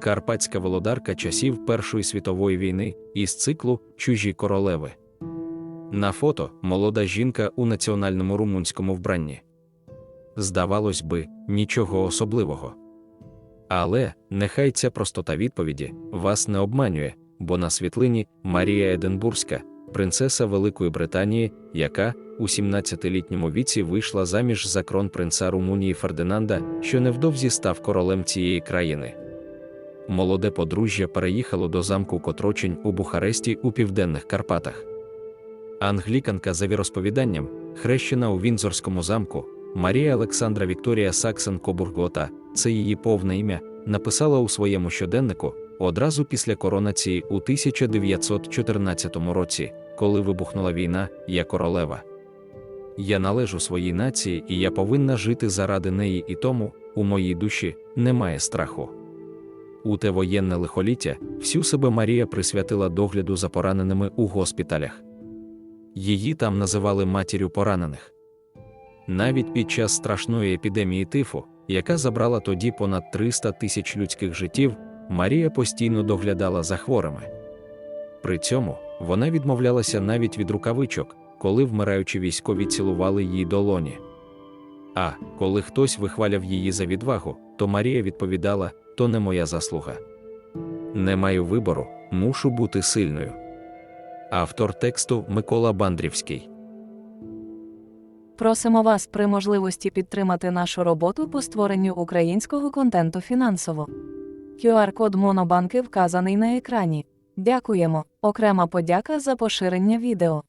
карпатська володарка часів Першої світової війни із циклу Чужі королеви. На фото молода жінка у національному румунському вбранні. Здавалось би, нічого особливого. Але нехай ця простота відповіді вас не обманює, бо на світлині Марія Единбурзька, принцеса Великої Британії, яка у 17-літньому віці вийшла заміж за кронпринца Румунії Фердинанда, що невдовзі став королем цієї країни. Молоде подружжя переїхало до замку Котрочень у Бухаресті у південних Карпатах. Англіканка за віросповіданням, хрещена у Вінзорському замку, Марія Олександра Вікторія Саксен Кобургота, це її повне ім'я, написала у своєму щоденнику одразу після коронації у 1914 році, коли вибухнула війна, я королева. Я належу своїй нації, і я повинна жити заради неї, і тому у моїй душі немає страху. У те воєнне лихоліття всю себе Марія присвятила догляду за пораненими у госпіталях. Її там називали матір'ю поранених. Навіть під час страшної епідемії тифу, яка забрала тоді понад 300 тисяч людських життів, Марія постійно доглядала за хворими. При цьому вона відмовлялася навіть від рукавичок, коли вмираючі військові цілували її долоні. А коли хтось вихваляв її за відвагу, то Марія відповідала: то не моя заслуга. Не маю вибору, мушу бути сильною. Автор тексту Микола Бандрівський. Просимо вас при можливості підтримати нашу роботу по створенню українського контенту фінансово. QR-код Монобанки вказаний на екрані. Дякуємо. Окрема подяка за поширення відео.